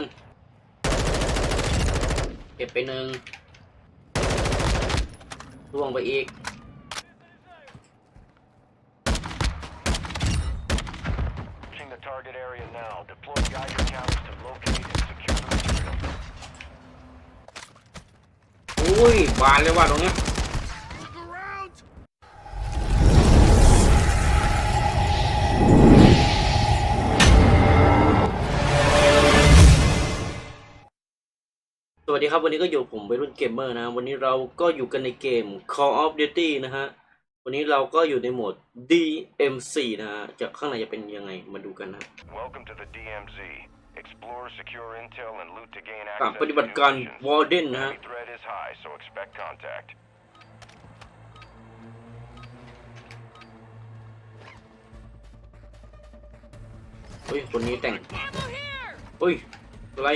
นเก็บไปหนึ่งล่วงไปอีก Approaching the target area now. Deploy Geiger counters to locate and secure the material. อุ้ยบานเลยว่ะตรงเนี้ย วัสดีครับวันนี้ก็อยู่ผมไปรุ่นเกมเมอร์นะ วันนี้เราก็อยู่กันในเกม Call of Duty นะฮะ วันนี้เราก็อยู่ในโหมด DMC นะฮะ จะข้างในจะเป็นยังไงมาดูกันนะ Welcome to the DMZ. Explore, secure intel, and loot to gain กับ access ป to ฏิบัติ new การ missions. Warden นะฮะ Enemy threat is high, so expect contact. เฮ้ยคนนี้แต่งเฮ้ยอะไร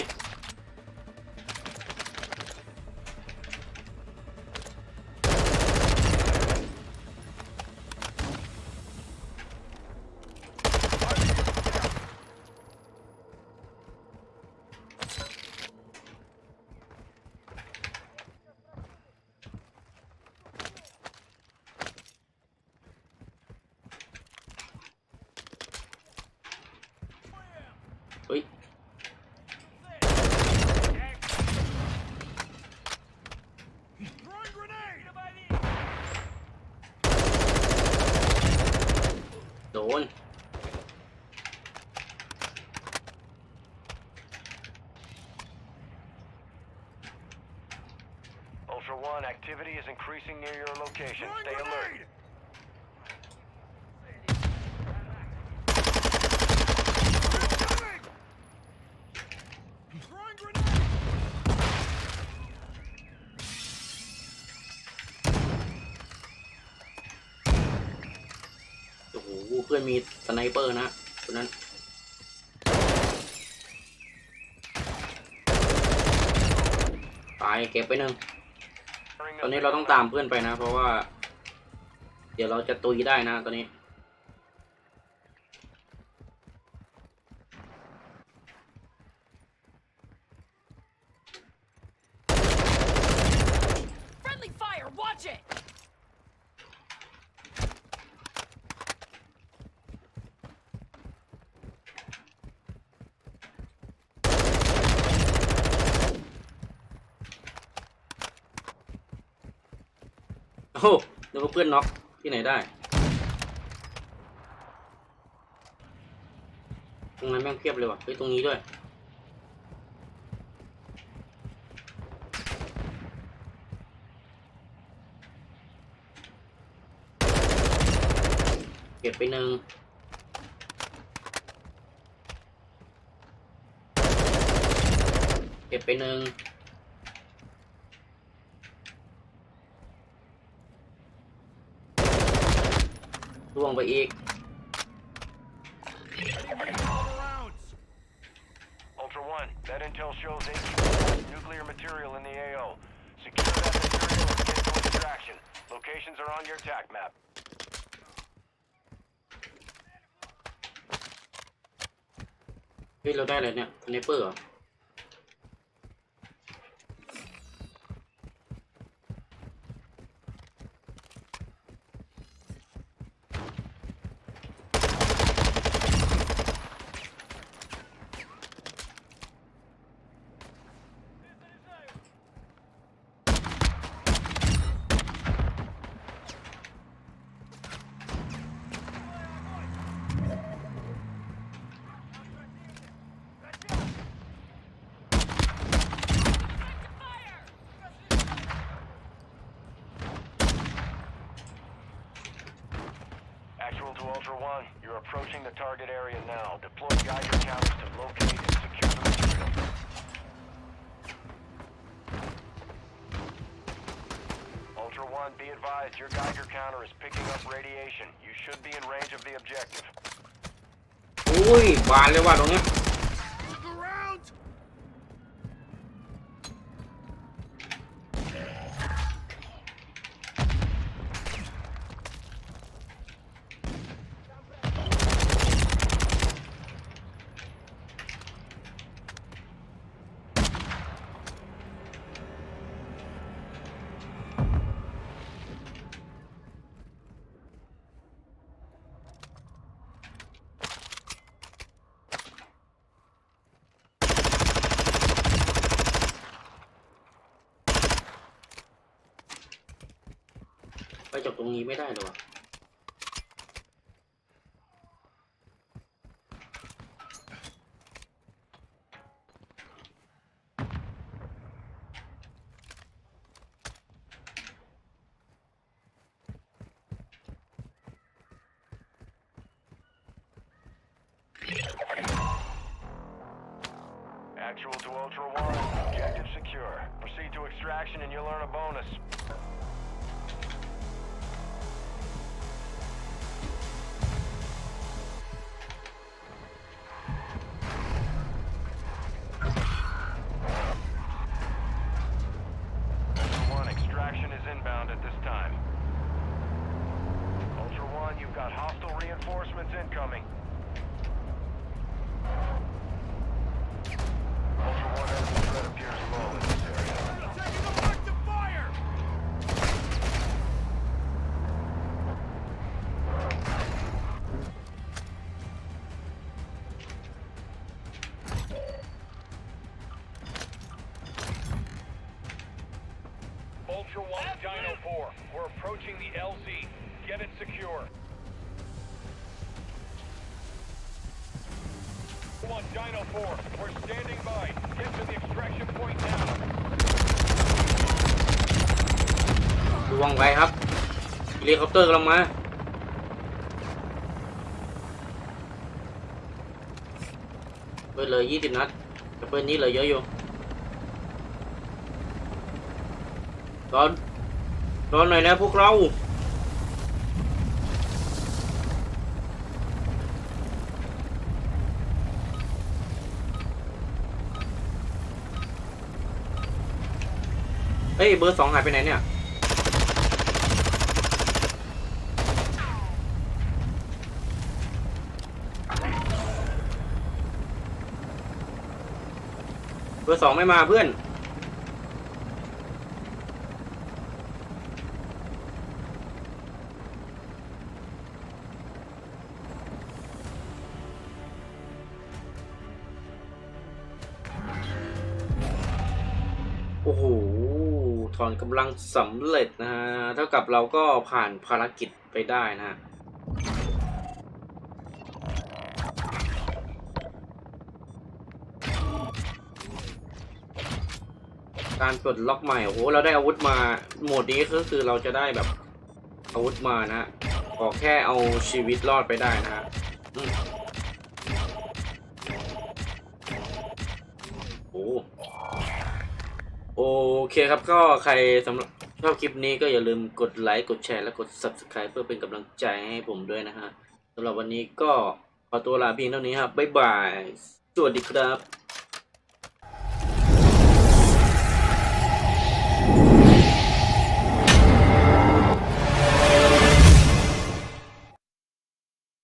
Ultra One, activity is increasing near your location. Stay alert. เพื่อนมีสไนเปอร์นะคนนั้นตายเก็บไปหนึ่งตอนนี้เราต้องตามเพื่อนไปนะ เพราะว่า เดี๋ยวเราจะตุยได้นะ ตอนนี้ Friendly fire! Watch it! โอ้โห นึกว่าเพื่อนน็อกที่ไหนได้ตรงนั้นแม่งเพียบเลยว่ะเฮ้ยตรงนี้ด้วยเก็บไปหนึ่งเก็บไปหนึ่ง ล่วงไปอีก Ultra One, that intel shows AQ nuclear material in the AO. Secure that material and get to extraction. Locations are on your TAC map. เฮ้ยเราได้อะไรเนี่ยสไนเปอร์เหรอ to Ultra One, you're approaching the target area now. Deploy Geiger counters to locate and secure the material. Ultra One, be advised your Geiger counter is picking up radiation. You should be in range of the objective. อุ้ย บานเลยว่ะตรงเนี้ย จากตรงนี้ไม่ได้เหรอวะ Ultra One, Dino 4. We're approaching the LZ. Get it secure. One, Dino 4. We're standing by. Get to the extraction point now. ระวังไว้ครับเฮลิคอปเตอร์กำลังมาเปิดเลยยี่สิบนัดแต่เปิดนี้เหลยเยอะอยู่ รอนรอนหน่อยนะพวกเรา เฮ้ย เบอร์สองหายไปไหนเนี่ย เบอร์สองไม่มาเพื่อน อ้โหถอนกำลังสำเร็จนะฮะ เท่ากับเราก็ผ่านภารกิจไปได้นะฮะการปลดล็อกใหม่โอ้โหเราได้อาวุธมาโหมดนี้ก็คือเราจะได้แบบอาวุธมานะฮะขอแค่เอาชีวิตรอดไปได้นะฮะ โอเคครับก็ใครสำหรับชอบคลิปนี้ก็อย่าลืมกดไลค์กดแชร์และกด Subscribe เพื่อเป็นกำลังใจให้ผมด้วยนะฮะสำหรับวันนี้ก็ขอตัวลาเพียงเท่านี้ครับบ๊ายบาย สวัสดีครับ